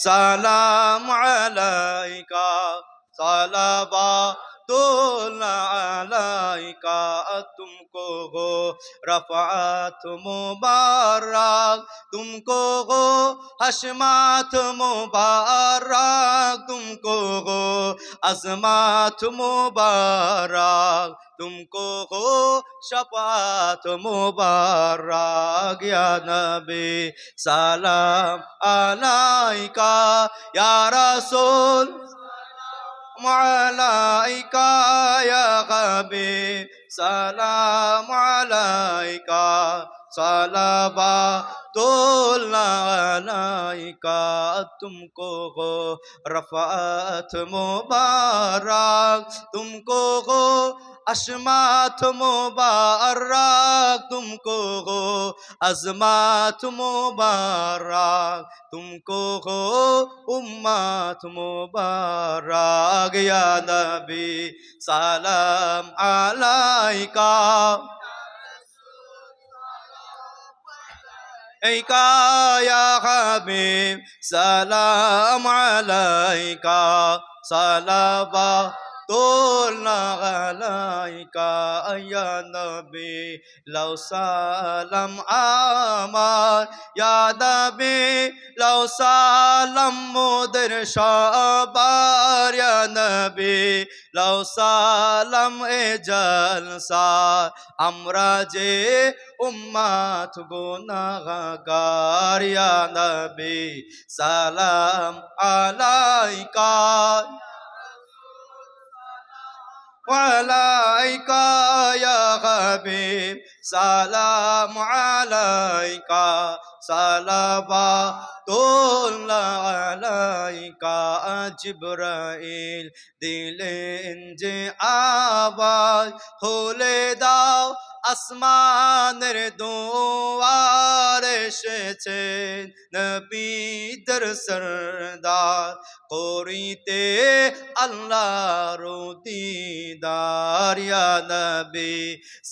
سلام عليك. صلوات تو کا تم کو ہو رفعت مبارک تم کو ہو حشمات مبارک تم کو ہو عظمات مبارک تم کو ہو شفاعت مبارک یا نبی سلام علیکہ یا رسول মালাইকা ইয়া হাবিব সালাম আলাইকা। সালাবা তোলানাইকা তুমকো গো, রফাত মোবারক। তুমকো গো, আসমাত মোবারক। তুমকো গো, আজমাত মোবারক। তুমকো গো, উম্মাত মোবারক। ইয়া নবী, সালাম আলাইকা। ইকা ইয়া হাবিব সালাম আলাইকা সালাবা الله عليك يا نبي لو سلام আমার يا نبي لو سلام মোদের সবার يا نبي لو সালাম এ জলসা আমরা যে উম্মাত গুনাহগার ইয়া নবী সালাম আলাইকা وعليك يا حبيب سلام عليك صلوات الله عليك জিব্রাইল দিলেন যে আওয়াজ খুলে দাও আসমানের দোয়ার এসেছেন নবীদের সরদার, করিতে আল্লাহর দিদার ইয়া নবী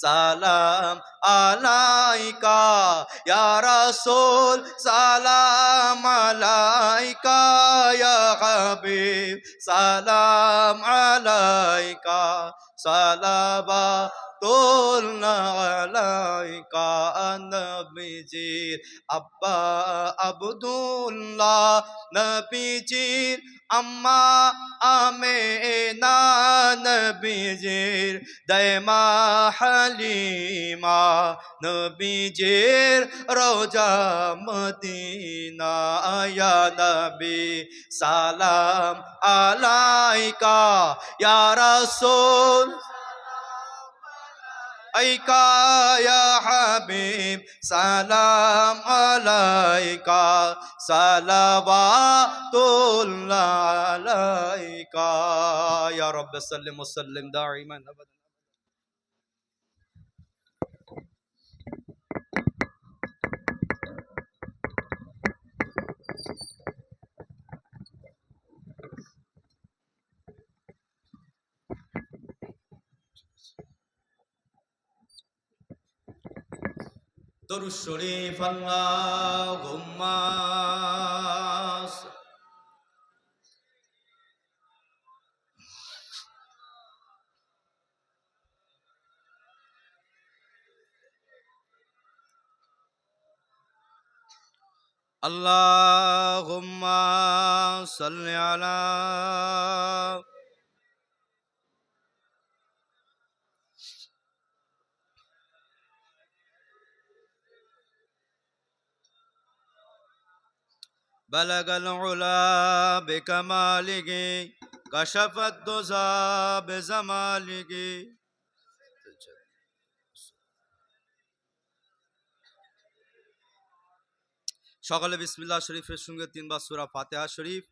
সালাম আলাইকা, ইয়া রাসূল সালাম আলাইকা, ইয়া হাবিব সালাম আলাইকা। সালাবাতুল্লাহ আলাইকা নবীজির, আব্বা আব্দুল্লাহ নবীজির, আম্মা আমে না নবীজির দয়মা হালিমা নবীজির, রোজা মদিনা ইয়া নবী, সালাম আলাইকা ইয়া রাসূল। عليك يا حبيب سلام عليك صلوات الله عليك يا رب سلم وسلم دائما ابدا দরুদ শরীফ আল্লাহুম্মা اللهم صل على بلغ العلا بكماله كشف الدزى بزماله সকালে বিসমিল্লাহ শরীফের সঙ্গে তিনবার সুরা ফাতেহা শরীফ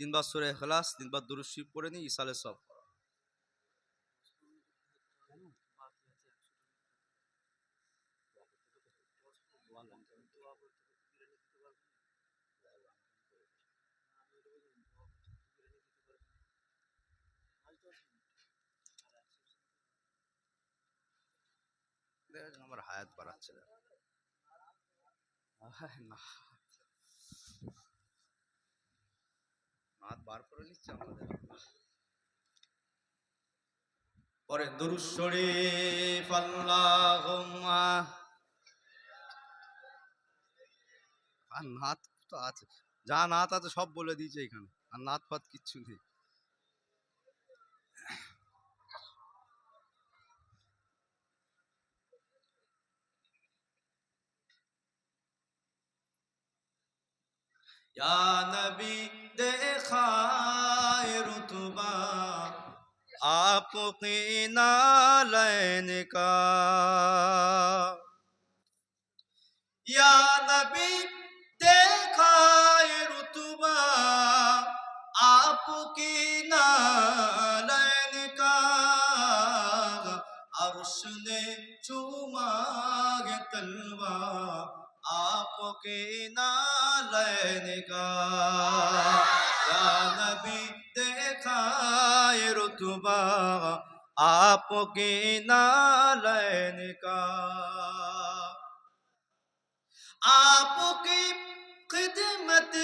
তিনবার সুরা এখলাস তিনবার দুরুদ শরীফ পড়ে নি ইসালে সব দেখা যাক আমার হায়াত বাড়াচ্ছে আহ, বার করে নিচ্ছে আমাদের। পরে আর তো আছে। যা নাত আছে সব বলে দিয়েছে এখানে। আর নাত ফাত কিচ্ছু নেই। یا نبی دیکھائے رتبہ آپ کی نالین کا یا نبی دیکھائے رتبہ آپ کی نالین کا عرش نے چوما تلوا آپ کے نال اے نگاہ یا نبی دیکھائے رتبہ آپ کی نالین کا آپ کی خدمت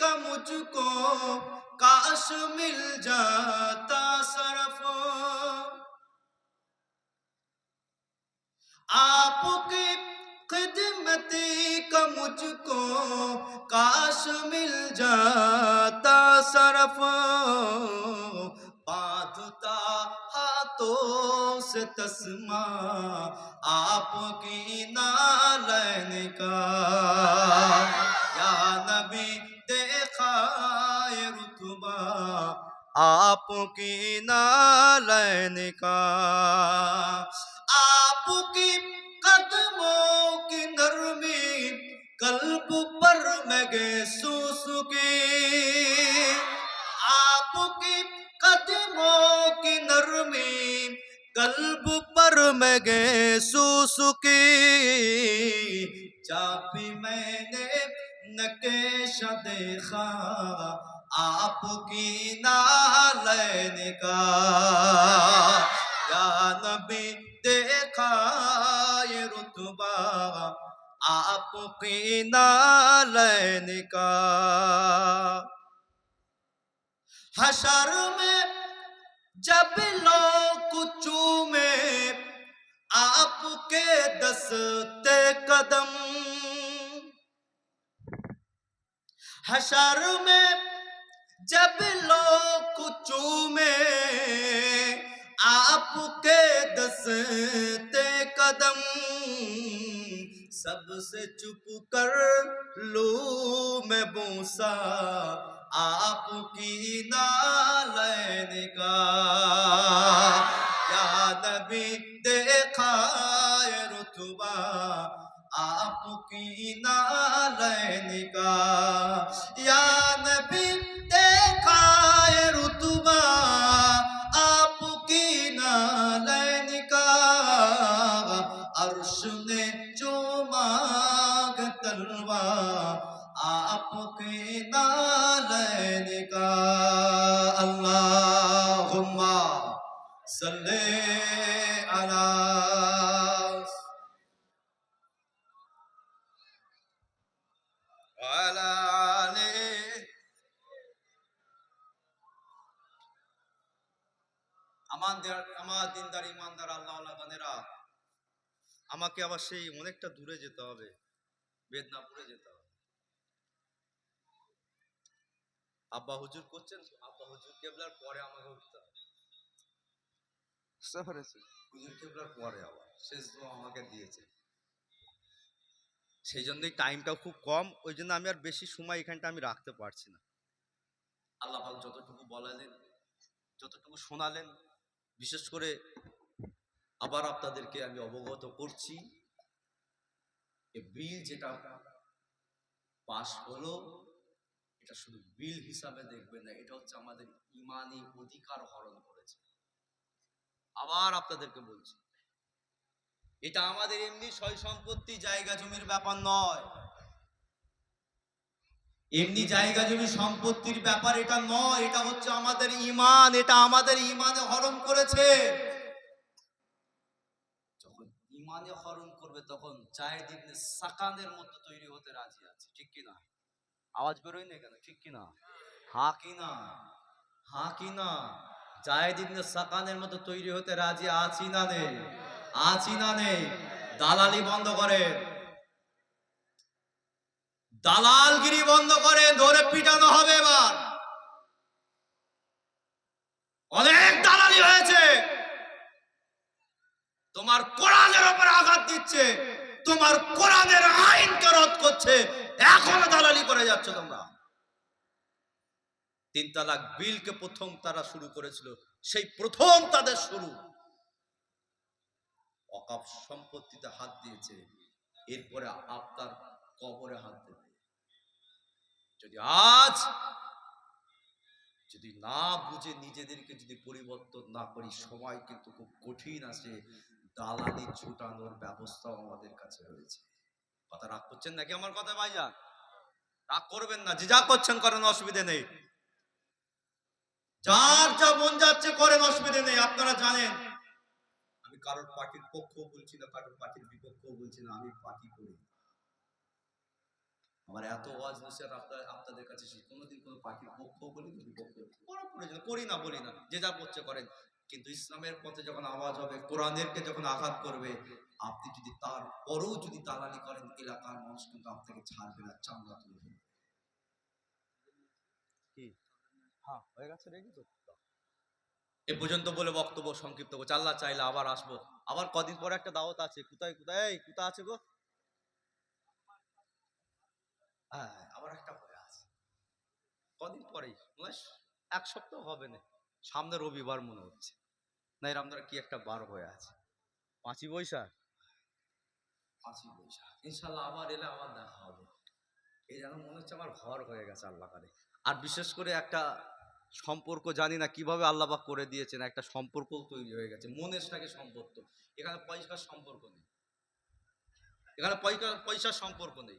کا مجھ کو کاش مل جاتا صرف آپ کی खिदमत का मुझको काश मिल जाता सरफ बांधता हाथों से तस्मा आपकी नालन का या नबी देखा ये रुतबा आपकी नालन का आपकी قدموں کی نرمی قلب پر میں محسوس کی۔ آپ کی قدموں کی نرمی، قلب پر میں محسوس کی۔ چاپی میں نے نکیش دیکھا، آپ کی نالین کا۔ یا نبی کی نال کا۔ حشر میں جب لوگ چومے، آپ کے دستے قدم۔ حشر میں جب لوگ چومے، آپ کے دستے قدم۔ سب سے چپ کر لوں میں بوسا، آپ کی نالین کا۔ یاد بھی دیکھا رتبہ، آپ کی نالین کا۔ یاد بھی আলা আলে আমাদের আমার দিনদার ইমানদার আল্লাহ গানেরা আমাকে আবার সেই অনেকটা দূরে যেতে হবে বেদনাপুরে যেতে হবে। আব্বা হুজুর করছেন? আব্বা হুজুর কেবলার পরে আমাকে উঠতে হবে। হুজুর কেবলার পরে আবার। শেষ আমাকে দিয়েছে। সেই জন্যই টাইমটাও খুব কম ওই জন্য আমি আর বেশি সময় এখানটা আমি রাখতে পারছি না। আল্লাহ পাক যতটুকু বলালেন, যতটুকু শোনালেন, বিশেষ করে আবার আপনাদেরকে আমি অবগত করছি এ বিল যেটা পাশ হলো, এটা শুধু বিল হিসাবে দেখবেন না, এটা হচ্ছে আমাদের ইমানি অধিকার হরণ করেছে। আবার আপনাদেরকে বলছি এটা আমাদের এমনি সয় সম্পত্তি, জায়গা জমির ব্যাপার নয়। এমনি জায়গা জমি সম্পত্তির ব্যাপার এটা নয়, এটা হচ্ছে আমাদের ইমান এটা আমাদের ইমানে হরণ করেছে। যখন ইমানে হরণ করবে তখন সাকানের মতো তৈরি হতে রাজি আছে, ঠিক কি না আওয়াজ বেরোয় না কেন ঠিক কি না হা কি না হা কি না সাকানের মতো তৈরি হতে রাজি আছি না নেই আছি না নেই। দালালি বন্ধ করে। দালালগিরি বন্ধ করে ধরে পিটানো হবে এবার। অনেক দালালি হয়েছে। তোমার কোরআনের উপর আঘাত দিচ্ছে। তোমার কোরআনের আইনকে রদ করছে। এখনও দালালি করে যাচ্ছ তোমরা। তিন তালাক বিলকে প্রথম তারা শুরু করেছিল। সেই প্রথম তাদের শুরু। অকাপ সম্পত্তিতে হাত দিয়েছে, এরপরে আপনার কবরে হাত দেবে। যদি আজ যদি না বুঝে নিজেদেরকে যদি পরিবর্তন না করি, সময় কিন্তু খুব কঠিন আছে। দালালি ছুটানোর ব্যবস্থাও আমাদের কাছে রয়েছে। কথা রাগ করছেন নাকি আমার কথা ভাই ভাইজান? রাগ করবেন না, যে যা করছেন করেন, অসুবিধে নেই। যার যা মন যাচ্ছে করেন, অসুবিধে নেই। আপনারা জানেন আমি কারোর পার্টির পক্ষও বলছি না, কারোর পার্টির বিপক্ষও বলছি না, আমি পার্টি করি। আমার এত ওয়াজ নসিহত আপনার, আপনাদের কাছে সেই কোনোদিন কোনো পার্টির পক্ষ বলি না বিপক্ষ করা প্রয়োজন করি না, বলি না, যে যা করছে করেন। কিন্তু ইসলামের পথে যখন আওয়াজ হবে কোরআনেরকে যখন আঘাত করবে, আপনি যদি তার পরেও যদি দালালি করেন, এলাকার মানুষ কিন্তু আপনাকে ছাড়বে না চামড়া তুলে ফেলবে। হ্যাঁ হয়ে গেছে রেডি তো? এ পর্যন্ত বলে বক্তব্য সংক্ষিপ্ত করছে। আল্লাহ চাইলে আবার আসব। আবার কদিন পরে একটা দাওয়াত আছে। কোথায় কোথায়? কোথায় আছে গো? হ্যাঁ আবার একটা হয়ে আছে। কদিন পরেই? এক সপ্তাহ হবে না। সামনে রবিবার মনে হচ্ছে। না, এর আপনার কি একটা বার হয়ে আছে। পাঁচই বৈশাখ? পাঁচই বৈশাখ। ইনশাল্লাহ আবার এলে আবার দেখা হবে। এই যেন মনে হচ্ছে আমার ঘর হয়ে গেছে আল্লাহ কারে আর বিশেষ করে একটা সম্পর্ক জানি না কীভাবে আল্লাহ পাক করে দিয়েছেন, একটা সম্পর্ক তৈরি হয়ে গেছে মনের সাথে সম্পর্ক। এখানে পয়সার সম্পর্ক নেই। এখানে পয়সা পয়সার সম্পর্ক নেই।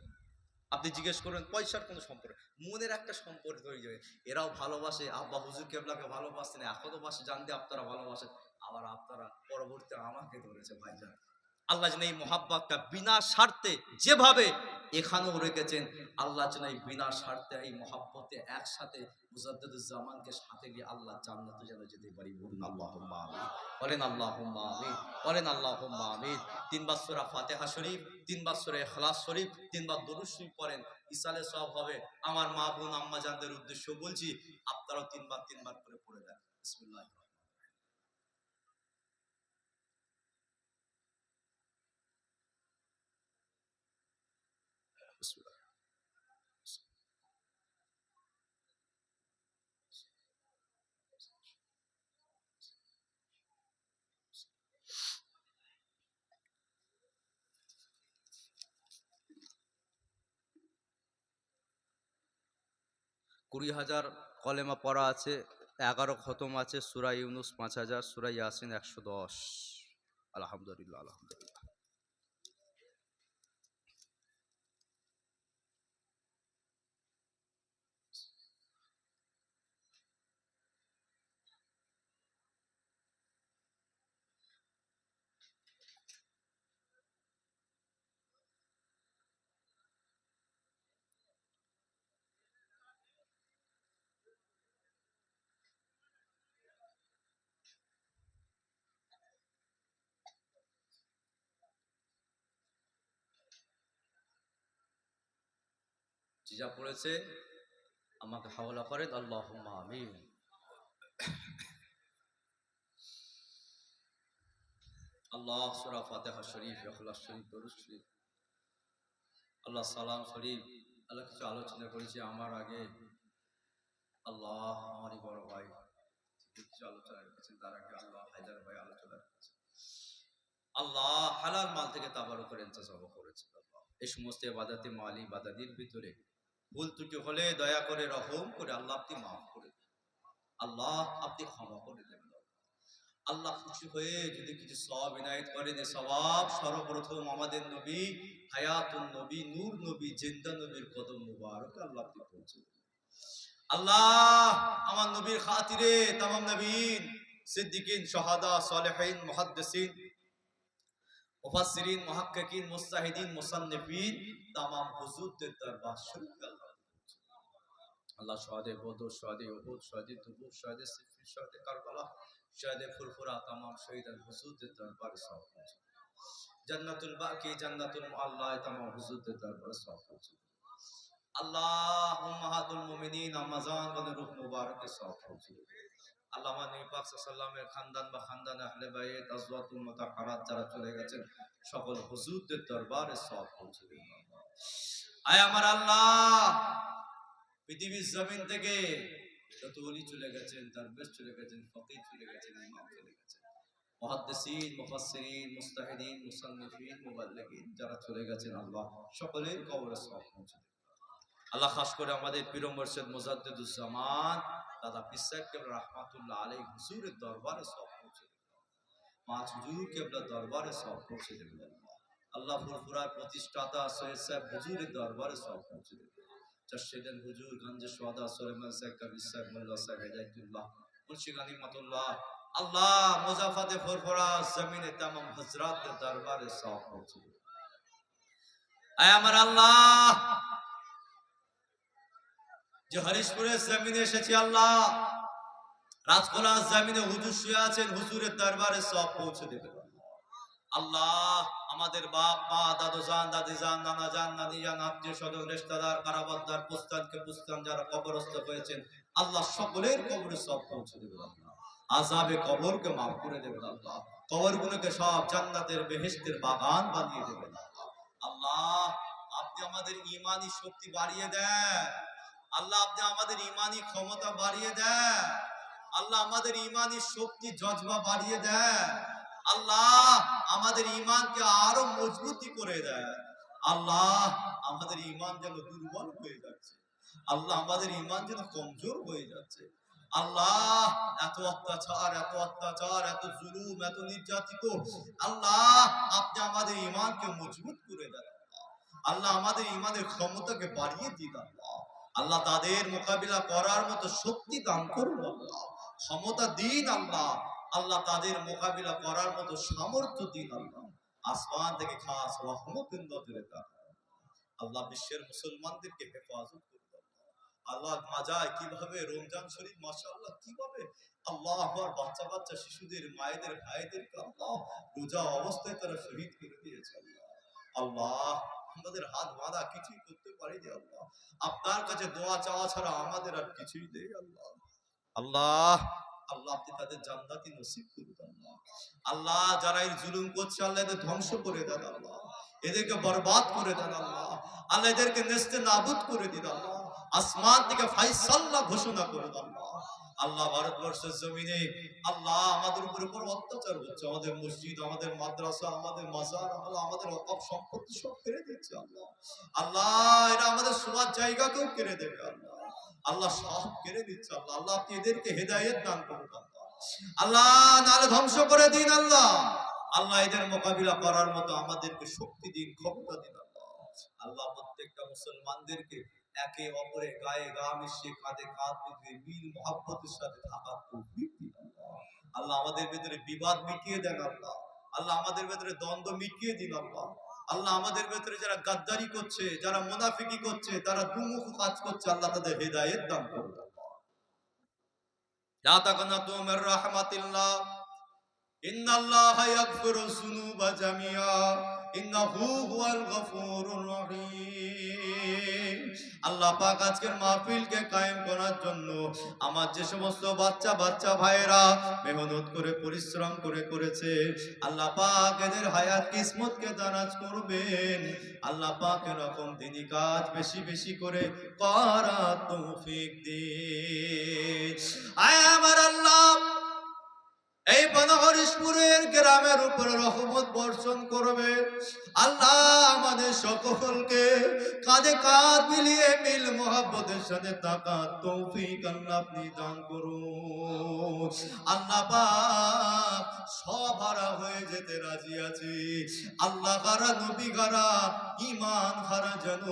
আপনি জিজ্ঞেস করবেন, পয়সার কোনো সম্পর্ক মনের একটা সম্পর্ক তৈরি হয়ে এরাও ভালোবাসে, আব্বা হুজুর কেবলাকে ভালোবাসেন এখনও বাসে জানতে আপনারা ভালোবাসেন। আবার আপনারা পরবর্তী আমাকে ধরেছে, ভাইজান। আল্লাহ যেন এই মহাব্বতটা বিনা স্বার্থে যেভাবে এখানেও রেখেছেন, আল্লাহ যেন এই বিনা স্বার্থে, এই মহাব্বতে একসাথে মুজাদ্দুজ্জামানকে সাথে আল্লাহ জান্নাতে যেন যেতে পারি। বলুন আল্লাহ বলেন আল্লাহ বলেন আল্লাহ তিনবার সুরা ফাতেহা শরীফ, তিনবার সুরা ইখলাস শরীফ, তিনবার দরুদ শরীফ পড়েন। ইসালে সব হবে। আমার মা বোন, আম্মা জানদের উদ্দেশ্য বলছি, আপনারাও তিনবার তিনবার করে পড়ে দেন কুড়ি হাজার কলেমা পড়া আছে, এগারো খতম আছে, সুরা ইউনুস পাঁচ হাজার, সুরা ইয়াসিন একশো দশ। আলহামদুলিল্লাহ আলহামদুলিল্লাহ। যে যা পড়েছে, আমাকে হাওলা করেন আল্লাহ আমিন। আল্লাহ সুরা ফাতেহা শরীফ শরীফ শরীফ, আল্লাহ সালাম শরীফ, আল্লাহ কিছু আলোচনা করেছি আমার আগে। আল্লাহ আমারই বড় ভাই কিছু আলোচনা রেখেছেন তার আগে আল্লাহ হায়দার ভাই আলোচনা রেখেছেন আল্লাহ হালাল মাল থেকে তাবার উপর ইন্তজাম আল্লাহ। এই সমস্ত বাদাতে মালি বাদাদির ভিতরে ভুল ত্রুটি হলে দয়া করে রহম করে আল্লাহ আপনি মাফ করে দিন আল্লাহ আপনি ক্ষমা করে দেবেন আল্লাহ খুশি হয়ে যদি কিছু সব ইনায়ত করেন, এ সবাব সর্বপ্রথম আমাদের নবী হায়াতুল নবী, নূর নবী, জিন্দা নবীর কদম মুবারক আল্লাহ আপনি পৌঁছে দেন। আল্লাহ আমার নবীর খাতিরে তামাম নবীন, সিদ্দিকিন, শাহাদা, সালেহিন, মুহাদ্দিসিন মুফাসসিরিন, মুহাক্কিকিন, মুস্তাহিদিন, মুসান্নিফিন, তামাম হুজুরদের দরবার শরীফ আল্লাহ শহাদে বদর, শহাদে উহুদ, শহাদে তুবুক শহাদে সিফির, শহাদে কারবালা, শহাদে ফুরফুরা তামাম শহীদ হুজুরদের দরবারে সব পৌঁছে জান্নাতুল বাকি, জান্নাতুল আল্লাহ তামাম হুজুরদের দরবারে সব পৌঁছে আল্লাহ উম্মাহাতুল মুমিনিন আম্মাজান বলে রূপ মুবারকে সব পৌঁছে আল্লাহ সাল্লামের খানদান বা খানদান আহলে যারা চলে গেছেন, সকল হুজুরদের দরবারে সব পৌঁছে আয় আমার আল্লাহ! পৃথিবীর জমিন থেকে যত ওলি চলে গেছেন চলে গেছেন, ফকির চলে গেছেন, ইমাম চলে গেছেন। মুফাসসিরিন, মুস্তাহিদিন মুবাল্লিগিন যারা চলে গেছেন, আল্লাহ সকলের কবরে সব পৌঁছে আল্লাহ খাস করে আমাদের পীর মুর্শিদ দাদা পিসাব কেবল রহমাতুল্লাহ আলাই হুজুরের দরবারে সব পৌঁছে দিন পাঁচ হুজুর কেবলা দরবারে সব পৌঁছে দেবেন আল্লাহ ফুরফুরার প্রতিষ্ঠাতা সৈয়দ সাহেব হুজুরের দরবারে সব পৌঁছে দেবেন চশিদান হুজুর গঞ্জে সোয়াদা সুলেমান সাহেব, কবির সাহেব, মোল্লা সাহেব, হেদায়তুল্লাহ মুন্সি গানিমাতুল্লাহ আল্লাহ মুজাফাতে ফুরফুরা জমিনে তামাম হজরাতের দরবারে সব পৌঁছে দেবেন আয় আমার আল্লাহ যে হরিশপুরের জমিনে এসেছি আল্লাহ। রাজকোলার জমিনে হুজুর শুয়ে আছেন, হুজুরের দরবারে সব পৌঁছে দেবেন আল্লাহ, আমাদের বাপ, মা, দাদু জান, দাদি জান, নানা জান, নানি জান, আত্মীয় স্বজন রেস্তাদার কারাবাদ্দার পুস্তানকে পুস্তান যারা কবরস্থ হয়েছেন, আল্লাহ সকলের কবরে সব পৌঁছে দেবেন আল্লাহ। আজাবে কবরকে মাফ করে দেবেন আল্লাহ। কবরগুলোকে সব জান্নাতের বেহেশতের বাগান বানিয়ে দেবেন আল্লাহ। আপনি আমাদের ইমানি শক্তি বাড়িয়ে দেন। আল্লাহ, আপনি আমাদের ইমানি ক্ষমতা বাড়িয়ে দেন। আল্লাহ, আমাদের ইমানি শক্তি, জজবা বাড়িয়ে দেন। আল্লাহ, আমাদের ইমানকে আরও মজবুতি করে দেয় আল্লাহ, আমাদের ইমান যেন দুর্বল হয়ে যাচ্ছে। আল্লাহ, আমাদের ইমান যেন কমজোর হয়ে যাচ্ছে। আল্লাহ, এত অত্যাচার এত অত্যাচার, এত জুলুম, এত নির্যাতিত। আল্লাহ, আপনি আমাদের ইমানকে মজবুত করে দেন। আল্লাহ, আমাদের ইমানের ক্ষমতাকে বাড়িয়ে দিন আল্লাহ। আল্লাহ তাদের মোকাবিলা করার মতো শক্তি দান করুন আল্লাহ। ক্ষমতা দিন আল্লাহ। আল্লাহ তাদের মোকাবিলা করার মতো সামর্থ্য দিন আল্লাহ। আসমান থেকে খাস আল্লাহ। বিশ্বের মুসলমানদেরকে হেফাজত করুন আল্লাহ। মাজায় কীভাবে? রমজান শরীফ কীভাবে? আল্লাহ আমার বাচ্চা বাচ্চা, শিশুদের, মায়েদের, ভাইদেরকে আল্লাহ রোজা অবস্থায় তারা শহীদ করে দিয়েছে আল্লাহ। আল্লাহ আমাদের হাত বাঁধা কিছুই করতে পারিনি আল্লাহ। আপনার কাছে দোয়া চাওয়া ছাড়া আমাদের আর কিছুই নেই আল্লাহ। আল্লাহ আল্লাহ আপনি তাদের জান্নাতি নসিব আল্লাহ। যারা এই জুলুম করছে, আল্লাহ এদের ধ্বংস করে দেন আল্লাহ। এদেরকে বরবাদ করে দেন আল্লাহ। আল্লাহ এদেরকে নেস্তে নাবুদ করে দিন আল্লাহ। আসমান থেকে ফাইসাল্লাহ ঘোষণা করে দেন আল্লাহ। ভারতবর্ষের জমিনে, আল্লাহ আমাদের উপর উপর অত্যাচার হচ্ছে আমাদের মসজিদ, আমাদের মাদ্রাসা, আমাদের মাজার আল্লাহ আমাদের অকাপ সম্পত্তি সব কেড়ে দিচ্ছে আল্লাহ। আল্লাহ, এরা আমাদের শোয়ার জায়গাকেও কেড়ে দেবে আল্লাহ। আল্লাহ সব কেড়ে দিচ্ছে আল্লাহ। আল্লাহ, আপনি এদেরকে হেদায়েত দান করুন আল্লাহ। নালে ধ্বংস করে দিন আল্লাহ। আল্লাহ, এদের মোকাবিলা করার মতো আমাদেরকে শক্তি দিন, ক্ষমতা দিন আল্লাহ। আল্লাহ, প্রত্যেকটা মুসলমানদেরকে একে অপরে গায়ে গা মিশিয়ে, কাঁধে কাঁধ মিলিয়ে মিল মহাব্বতের সাথে থাকার তৌফিক দিন আল্লাহ। আল্লাহ, আমাদের ভেতরে বিবাদ মিটিয়ে দেন আল্লাহ। আল্লাহ, আমাদের ভেতরে দ্বন্দ্ব মিটিয়ে দিন আল্লাহ। আল্লাহ আমাদের ভেতরে যারা গাদ্দারি করছে, যারা মোনাফিকি করছে, তারা দুমুখ কাজ করছে, আল্লাহ তাদের লা তাকনাতু মির রাহমাতিল্লাহ। যুনুবা জামিয়া ইন্নাহু হুয়াল গফুরুর রহিম। আল্লাহ পাক আজকের মাহফিলকে কায়েম করার জন্য আমার যে সমস্ত বাচ্চা বাচ্চা ভাইয়েরা মেহনত করে, পরিশ্রম করে করেছে, আল্লাহ পাক এদের হায়াত, কিসমতকে দানাজ করবেন। আল্লাহ পাক এরকম দিনই কাজ বেশি বেশি করে করা তৌফিক দিন। আয় আমার আল্লাহ! এই বনহরিশপুরের গ্রামের উপরে রহমত বর্ষণ করবে। আল্লাহ আমাদের সকলকে কাঁধে কাঁধ মিলিয়ে মিল মোহাব্বতের সাথে তাকা তৌফিক আল্লাহ আপনি দান করুন। আল্লাহ পাক সব হয়ে যেতে রাজি আছি। আল্লাহ কারা নবী কারা ইমান হারা যেন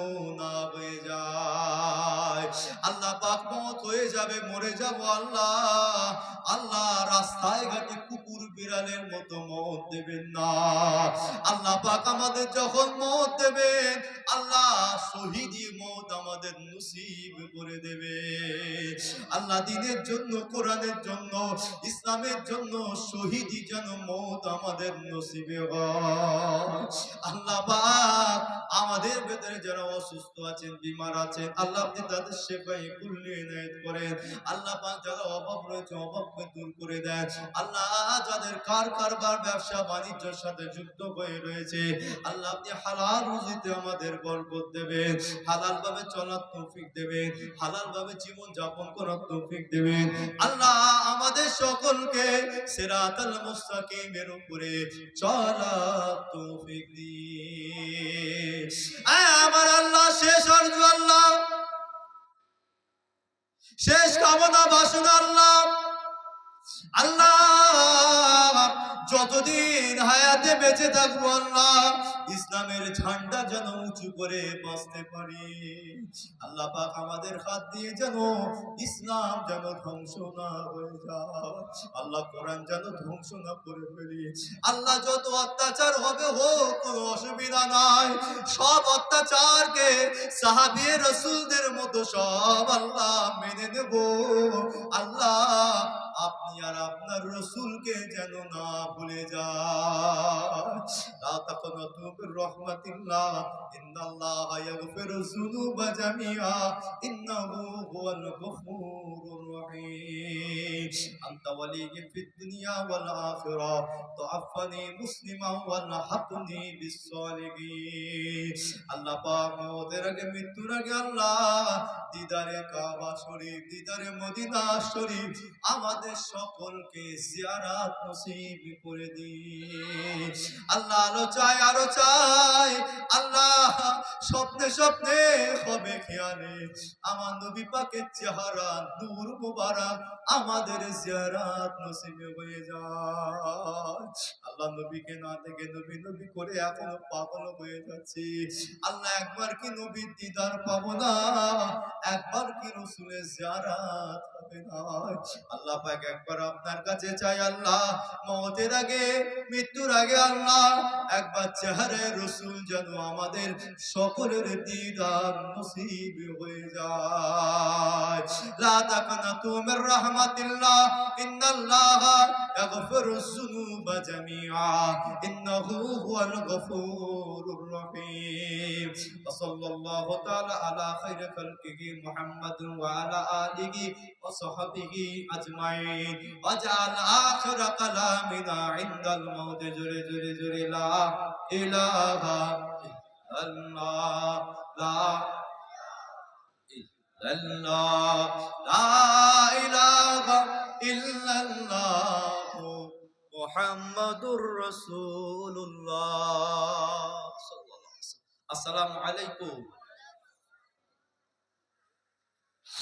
না হয়ে যায়। আল্লাহ পাক মত হয়ে যাবে, মরে যাব আল্লাহ। আল্লাহ রাস্তায় আপনি কুকুর বিড়ালের মতো মত দেবেন না। আল্লাহ পাক আমাদের যখন মত দেবেন, আল্লাহ শহীদি মত আমাদের নসিব করে দেবে আল্লাহ দিনের জন্য, কোরআনের জন্য, ইসলামের জন্য শহীদি যেন মত আমাদের নসিবে আল্লাহ পাক আমাদের ভেতরে যারা অসুস্থ আছেন, বিমার আছেন, আল্লাহ আপনি তাদের সেবাই কুল্লি করেন। আল্লাহ পাক যারা অভাব রয়েছে, অভাবকে দূর করে দেন। আল্লাহ যাদের কার কারবার, ব্যবসা, বাণিজ্যের সাথে যুক্ত হয়ে রয়েছে, আল্লাহ আপনি হালাল রুজিতে আমাদের বরকত দেবেন হালাল ভাবে চলার তৌফিক দেবেন হালাল ভাবে জীবন যাপন করার তৌফিক দেবেন। আল্লাহ আমাদের সকলকে সিরাতাল মুস্তাকিমের উপরে চলার তৌফিক দিন। আমার আল্লাহ, শেষ অর্জ আল্লাহ। শেষ কামনা বাসনা আল্লাহ। আল্লাহ, যতদিন হায়াতে বেঁচে থাকব আল্লাহ, ইসলামের ঝান্ডা যেন উঁচু করে বাঁচতে পারি। আল্লাহ পাক আমাদের হাত দিয়ে যেন ইসলাম যেন ধ্বংস না হয়ে যায়। আল্লাহ কোরআন যেন ধ্বংস না করে ফেলি। আল্লাহ যত অত্যাচার হবে হোক, কোনো অসুবিধা নাই। সব অত্যাচারকে সাহাবি রসুলদের মতো সব আল্লাহ মেনে নেব। আল্লাহ আপনি আর আপনার রসুলকে যেন না ভুলে রাহমাতিল্লাহ, ইন্নাল্লাহ আল্লাহ পাক মওতের আগে মৃত্যুর আগে আল্লাহ, দিদারে কাবা শরীফ, দিদারে মদিনা শরীফ, আমাদের সকলকে জিয়ারাত নসিব করে দিন। আল্লাহ আলো চাই আরও চাই আল্লাহ স্বপ্নে স্বপ্নে হবে খেয়ালে। আমার নবী পাকের চেহারা দূর মুবারক আমাদের জিয়ারাত নসিবে হয়ে যায়। আল্লাহ নবীকে না দেখে নবী নবী করে এখনও পাগল হয়ে যাচ্ছে। আল্লাহ একবার কি নবীর দিদার পাবো না? একবার কি রসুলের জিয়ারাত হবে না? আল্লাহ আগে একবার আপনার কাছে চাই আল্লাহ। মতের আগে, মৃত্যুর আগে আল্লাহ। একবার চেহারে রসুল যেন আমাদের সকলের দিদার নসিব হয়ে যায়। লা তাকানা তুমির রাহমাতিল্লাহ, ইন্নাল্লাহ ইয়াগফিরুজ যুনুবা জামিআ, ইন্নাহু হুয়াল গফুরুর রহিম। সাল্লাল্লাহু তাআলা আলা খাইরি খালকিহি মুহাম্মাদ ওয়া আলা আলিহি ওয়া সাহবিহি আজমাইন। وجعل آخر كلامنا عند الموت جر جر جر لا إله إلا الله لا إلا الله لا إله إلا الله محمد رسول الله صلى الله عليه وسلم السلام عليكم